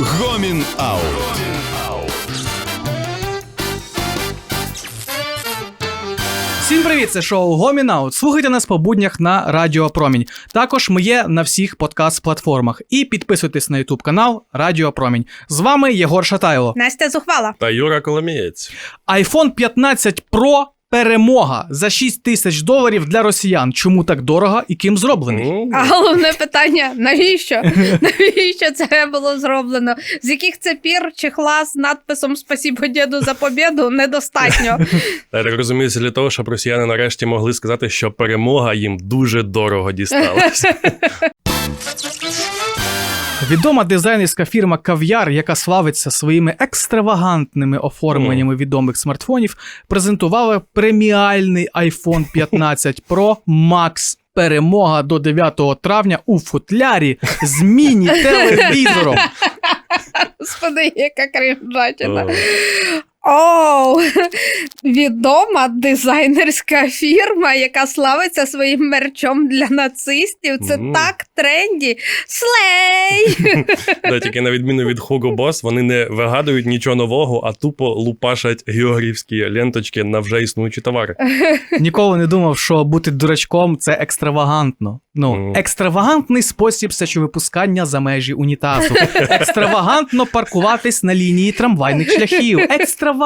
Гомін Аут. Всім привіт, це шоу Гомінаут. Слухайте нас по буднях на Радіо Промінь. Також ми є на всіх подкаст-платформах. І підписуйтесь на Ютуб канал Радіо Промінь. З вами Єгор Шатайло. Настя зухвала. Та Юра Коломієць. iPhone 15 Pro перемога за 6 тисяч доларів для росіян. Чому так дорого і ким зроблений? А головне питання: навіщо? Навіщо це було зроблено? З яких це пір чехла з надписом Спасибо діду за побіду недостатньо. Я так розумію, це для того, щоб росіяни нарешті могли сказати, що перемога їм дуже дорого дісталася. Відома дизайнерська фірма Кав'яр, яка славиться своїми екстравагантними оформленнями відомих смартфонів, презентувала преміальний iPhone 15 Pro Max. Перемога до 9 травня у футлярі з міні-телевізором. Господи, яка крінжатіна. О, Оу, відома дизайнерська фірма, яка славиться своїм мерчом для нацистів. Це Мгм. так тренді. Слей! Да, тільки на відміну від Hugo Boss, вони не вигадують нічого нового, а тупо лупашать георгіївські ленточки на вже існуючі товари. Ніколи не думав, що бути дурачком це екстравагантно. Ну, Мгм. екстравагантний спосіб сечовипускання за межі унітазу. Екстравагантно паркуватись на лінії трамвайних шляхів. Екстравагантно.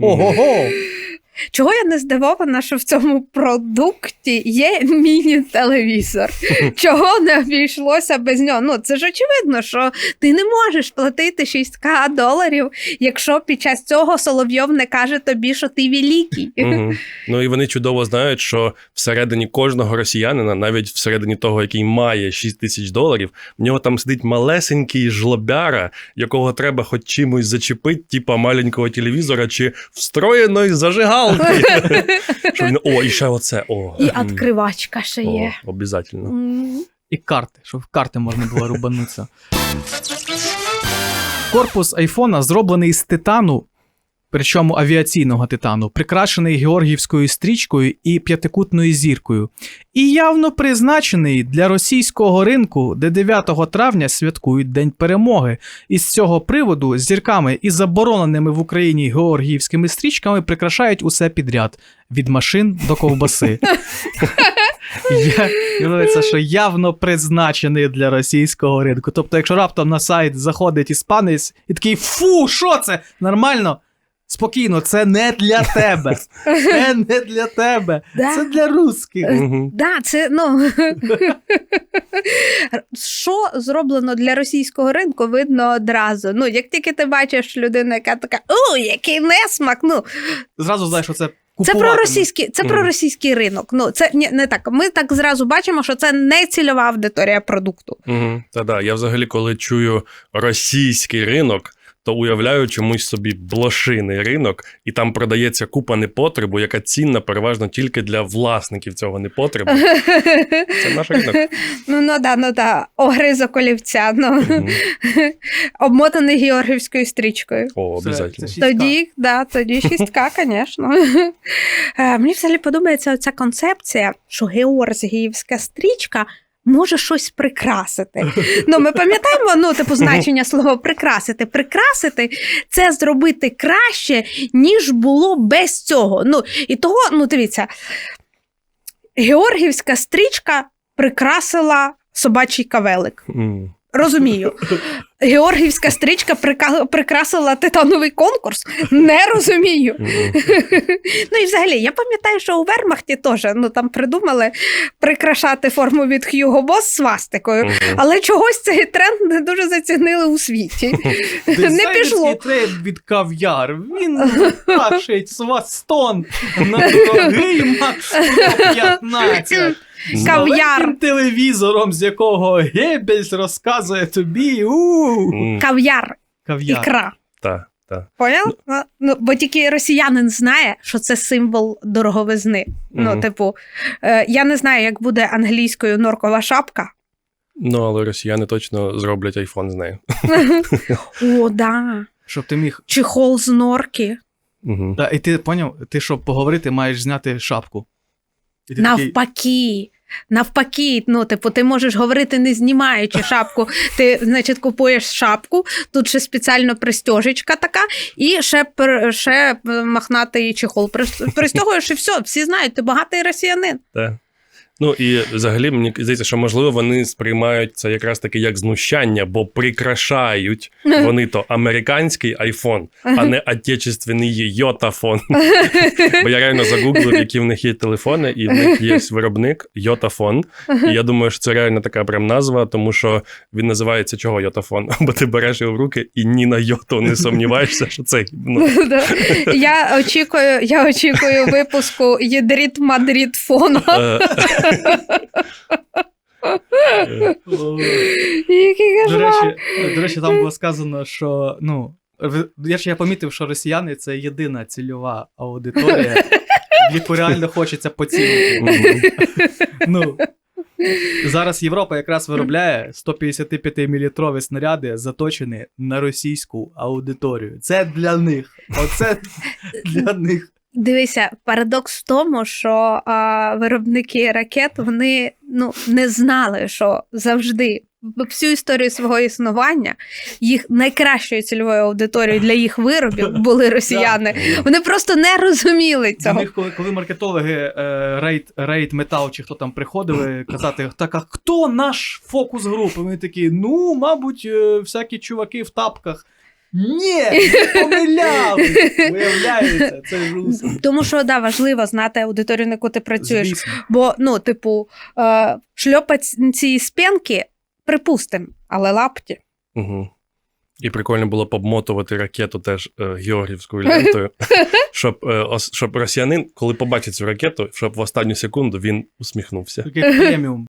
Ого-го. Чого я не здивована, що в цьому продукті є міні-телевізор? Чого не обійшлося без нього? Ну це ж очевидно, що ти не можеш платити 6к доларів, якщо під час цього Соловйов не каже тобі, що ти великий. Ну і вони чудово знають, що всередині кожного росіянина, навіть всередині того, який має 6 тисяч доларів, в нього там сидить малесенький жлобяра, якого треба хоч чимось зачепити, типа маленького телевізора чи встроєної зажигалки. Що він, о, і ще оце. О, І відкривачка ще о, є. обязательно. М. І карти, щоб в карти можна було рубанутися. Корпус айфона зроблений з титану, причому авіаційного титану, прикрашений георгіївською стрічкою і п'ятикутною зіркою, і явно призначений для російського ринку, де 9 травня святкують День перемоги. І з цього приводу зірками і забороненими в Україні георгіївськими стрічками прикрашають усе підряд від машин до ковбаси. Я, що явно призначений для російського ринку. Тобто, якщо раптом на сайт заходить іспанець і такий фу, що це? Нормально? Спокійно, це не для тебе. Це не для тебе. Да. Це для русських. Да, це ну що зроблено для російського ринку, видно одразу. Ну, як тільки ти бачиш людину, яка така, о, який несмак. Ну Зразу знаєш, що це це про російський, це про російський ринок. Ну це не, не так. Ми так зразу бачимо, що це не цільова аудиторія продукту. Угу. Та да, я взагалі, коли чую російський ринок, то уявляю чомусь собі блошиний ринок, і там продається купа непотребу, яка цінна переважно тільки для власників цього непотребу. Це наш ринок. Ну ну да, ну да, огризок олівця, ну обмотаний георгівською стрічкою. О, обов'язково. Тоді, да, тоді шістка, звісно. Е, Мені взагалі подобається оця концепція, що георгіївська стрічка може щось прикрасити. Ну, ми пам'ятаємо, ну, типу, значення слова прикрасити. Прикрасити це зробити краще, ніж було без цього. Ну, і того, ну, дивіться, Георгівська стрічка прикрасила собачий кавелик. Розумію. Георгіївська стрічка прика- прикрасила титановий конкурс. Не розумію. Ну і взагалі, я пам'ятаю, що у Вермахті теж ну там придумали прикрашати форму від Хьюго Босс свастикою. Але чогось цей тренд не дуже зацінили у світі. Не пішло. тренд від кав'яр. Він свастон на дорогий Макс 15. З Кав'яр. Телевізором, з якого Геббельс розказує тобі. у М. Кав'яр, Кав'яр. ікра. Та, та. Поняв? Ну, Ну, бо тільки росіянин знає, що це символ дороговизни. Ну, Мгм. типу, е, я не знаю, як буде англійською норкова шапка. Ну, але росіяни точно зроблять айфон з нею. О, да. Щоб ти міг. Чехол з норки. Мгм. Та, і ти поняв, ти щоб поговорити, маєш зняти шапку. Навпаки. Навпаки, ну, типу, ти можеш говорити не знімаючи шапку. Ти, значить, купуєш шапку, тут ще спеціально пристежечка така, і ще, ще махнатий чехол пристягуєш, і все, всі знають, ти багатий росіянин. Так. Ну і взагалі мені здається, що можливо вони сприймають це якраз таки як знущання, бо прикрашають вони то американський айфон, а не отечественний йотафон. Бо я реально загуглив, які в них є телефони, і в них є виробник йотафон. І я думаю, що це реально така прям назва, тому що він називається чого йотафон? Бо ти береш його в руки і ні на йоту не сумніваєшся, що це Я очікую, я очікую випуску Єдріт Мадрід фона. Який До речі, до речі, там було сказано, що ну. Я ж я помітив, що росіяни це єдина цільова аудиторія, яку реально хочеться поцілити. Ну, зараз Європа якраз виробляє 155-мм снаряди, заточені на російську аудиторію. Це для них. Оце для них. Дивися, парадокс в тому, що а, виробники ракет вони ну, не знали, що завжди всю історію свого існування їх найкращою цільовою аудиторією для їх виробів були росіяни. Вони просто не розуміли До цього. них, коли, коли маркетологи рейд, рейд метал чи хто там приходили казати, так, а хто наш фокус групи? Вони такі, ну, мабуть, е, всякі чуваки в тапках. Ні, помилялись! Виявляється, це руси. Тому що да, важливо знати аудиторію, на яку ти працюєш. Звісно. Бо, ну, типу, е, шльопаці з пенки, припустимо, але лапті. Угу. І прикольно було б обмотувати ракету теж е, георгівською лентою, щоб, е, ос- щоб росіянин, коли побачить цю ракету, щоб в останню секунду він усміхнувся. Такий преміум.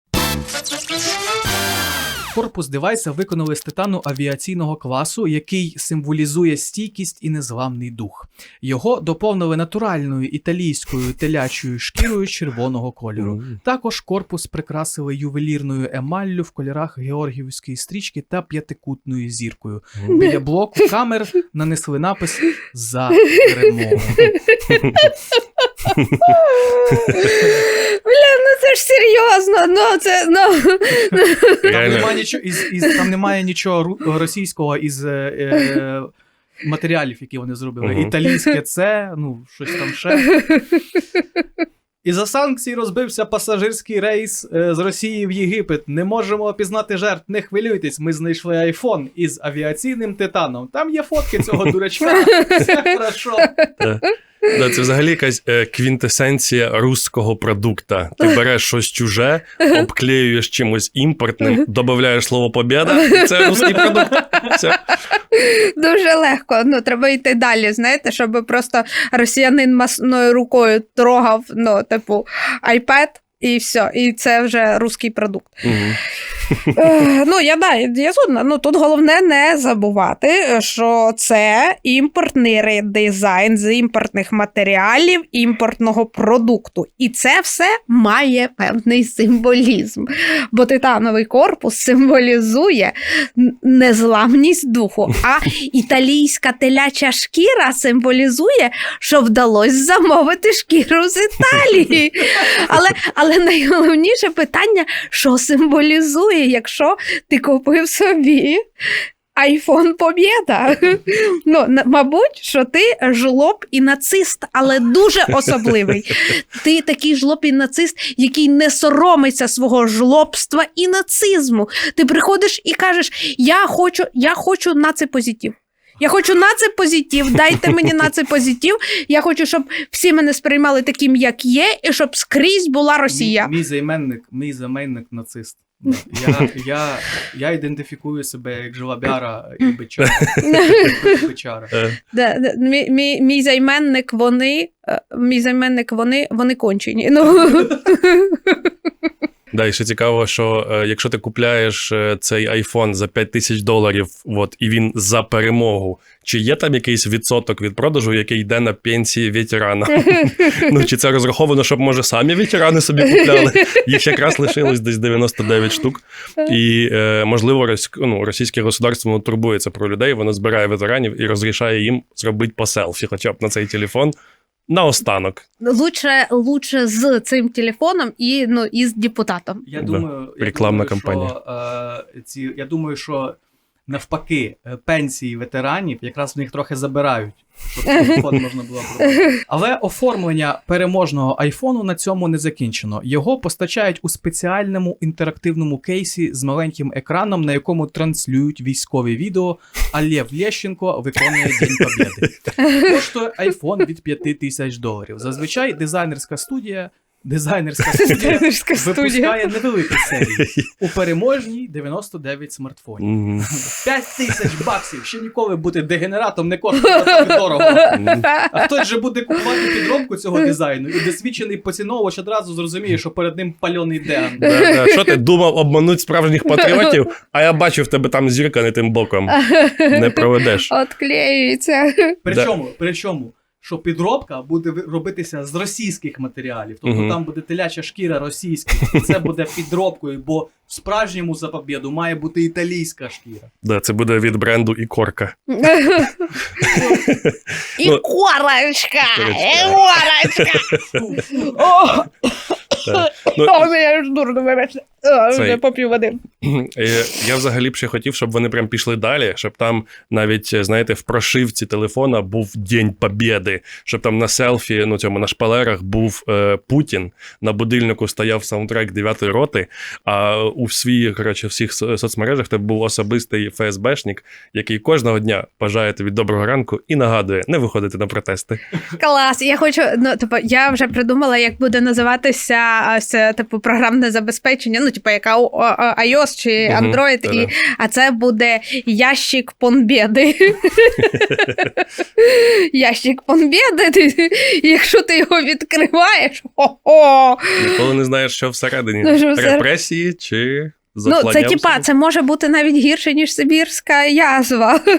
Корпус девайса виконали з титану авіаційного класу, який символізує стійкість і незламний дух. Його доповнили натуральною італійською телячою шкірою червоного кольору. Також корпус прикрасили ювелірною емаллю в кольорах георгіївської стрічки та п'ятикутною зіркою. Біля блоку камер нанесли напис за перемогу. Бля, ну це ж серйозно. Ну, це, ну. Там Реально. немає нічого із, із там немає нічого ру- російського із е, е, матеріалів, які вони зробили. Мгм. Італійське це, ну, щось там ще. І за санкції розбився пасажирський рейс е, з Росії в Єгипет. Не можемо опізнати жертв. Не хвилюйтесь. Ми знайшли айфон із авіаційним титаном. Там є фотки цього дурачка. Все хорошо. Да, це взагалі якась е, квінтесенція руського продукта. Ти береш щось чуже, обклеюєш чимось імпортним, додаєш слово побєда, і це русський продукт. Все. Дуже легко. Ну, треба йти далі, знаєте, щоб просто росіянин масною рукою трогав, ну, типу, iPad. І все, і це вже руський продукт. Е, ну, я да, я згодна. Ну тут головне не забувати, що це імпортний редизайн з імпортних матеріалів імпортного продукту. І це все має певний символізм. Бо титановий корпус символізує незламність духу, а італійська теляча шкіра символізує, що вдалося замовити шкіру з Італії. Але, але найголовніше питання, що символізує, якщо ти купив собі. Айфон Побєда. Ну, мабуть, що ти жлоб і нацист, але дуже особливий. Ти такий жлоб і нацист, який не соромиться свого жлобства і нацизму. Ти приходиш і кажеш: Я хочу, я хочу наципозитив. Я хочу наципозитив, дайте мені наципозитив. Я хочу, щоб всі мене сприймали таким, як є, і щоб скрізь була Росія. Мій, мій займенник, мій займенник нацист. Я, я, я ідентифікую себе як жлобяра і бичара. Бичара. Е, Да, да, мій, мій, мій займенник, вони, е, мій займенник, вони, вони кончені. Ну, Да, і ще цікаво, що е, якщо ти купляєш е, цей iPhone за 5 тисяч доларів, от, і він за перемогу, чи є там якийсь відсоток від продажу, який йде на пенсії ветерана? ну, чи це розраховано, щоб може самі ветерани собі купляли? Їх якраз лишилось десь 99 штук. І е, можливо, рос, ну, російське государство турбується про людей, воно збирає ветеранів і розрішає їм зробити по селфі, хоча б на цей телефон. Наостанок. Лучше, лучше з цим телефоном і, ну, і з депутатом. Я Да. думаю, я Рекламна думаю, кампанія. Що, е, ці, я думаю, що навпаки, е, пенсії ветеранів якраз в них трохи забирають, щоб можна було продати. Але оформлення переможного айфону на цьому не закінчено. Його постачають у спеціальному інтерактивному кейсі з маленьким екраном, на якому транслюють військові відео, а Лєв Лєщенко виконує День Побєди. Коштує айфон від 5 тисяч доларів. Зазвичай дизайнерська студія. Дизайнерська студія Дизайнерська студія. випускає невеликі серії. У переможній 99 смартфонів. Мгм. 5 тисяч баксів. Ще ніколи бути дегенератом не коштує так дорого. А хтось же буде купувати підробку цього дизайну, і досвідчений поціновувач одразу зрозуміє, що перед ним пальоний да. Що ти думав обмануть справжніх патріотів? А я бачив в тебе там зірка не тим боком. Не проведеш. Отклеюється. Причому, причому, що підробка буде робитися з російських матеріалів. Тобто Мгм. там буде теляча шкіра російська, і це буде підробкою, бо справжньому за побєду має бути італійська шкіра. Да, це буде від бренду Ікорка. Ну. Ну, о, я ж дурно вибачте. Вже поп'ю води. Е, Я взагалі б ще хотів, щоб вони прям пішли далі, щоб там навіть, е, знаєте, в прошивці телефона був День Побєди, щоб там на селфі, ну цьому на шпалерах був е, Путін, на будильнику стояв саундтрек 9-ї роти, а у свій, коротше, всіх соцмережах тебе був особистий ФСБшник, який кожного дня бажає тобі доброго ранку і нагадує не виходити на протести. Клас. Я хочу, ну, типу, я вже придумала, як буде називатися ось, типу, програмне забезпечення, ну, типу, яка у- iOS чи Android, і, а це буде ящик понбєди. ящик понбєди. Ти, якщо ти його відкриваєш, хо-хо. Ніколи не знаєш, що всередині. Ну, що всер- Репресії чи Ну, це захлання типа, це може бути навіть гірше, ніж Сибірська язва.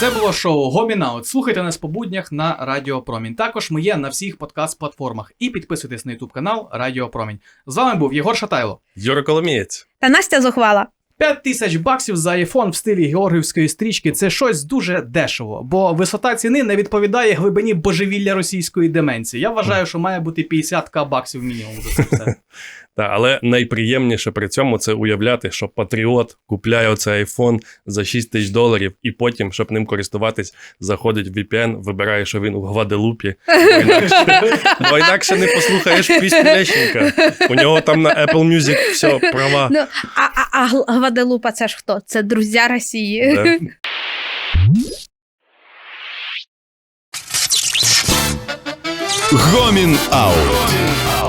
Це було шоу Гомінаут. Слухайте нас по буднях на Радіо Промінь. Також ми є на всіх подкаст-платформах. І підписуйтесь на YouTube канал Радіо Промінь. З вами був Єгор Шатайло. Юра Коломієць. Та Настя зухвала. 5 тисяч баксів за iPhone в стилі георгівської стрічки це щось дуже дешево, бо висота ціни не відповідає глибині божевілля російської деменції. Я вважаю, що має бути 50к баксів мінімум за це все. Та, але найприємніше при цьому це уявляти, що патріот купляє оцей айфон за 6 тисяч доларів, і потім, щоб ним користуватись, заходить в VPN, вибирає, що він у Гваделупі. Бо інакше, не послухаєш пісню Лещенка. У нього там на Apple Music все, права. Ну, а, Гваделупа це ж хто? Це друзі Росії. Гомін Аут.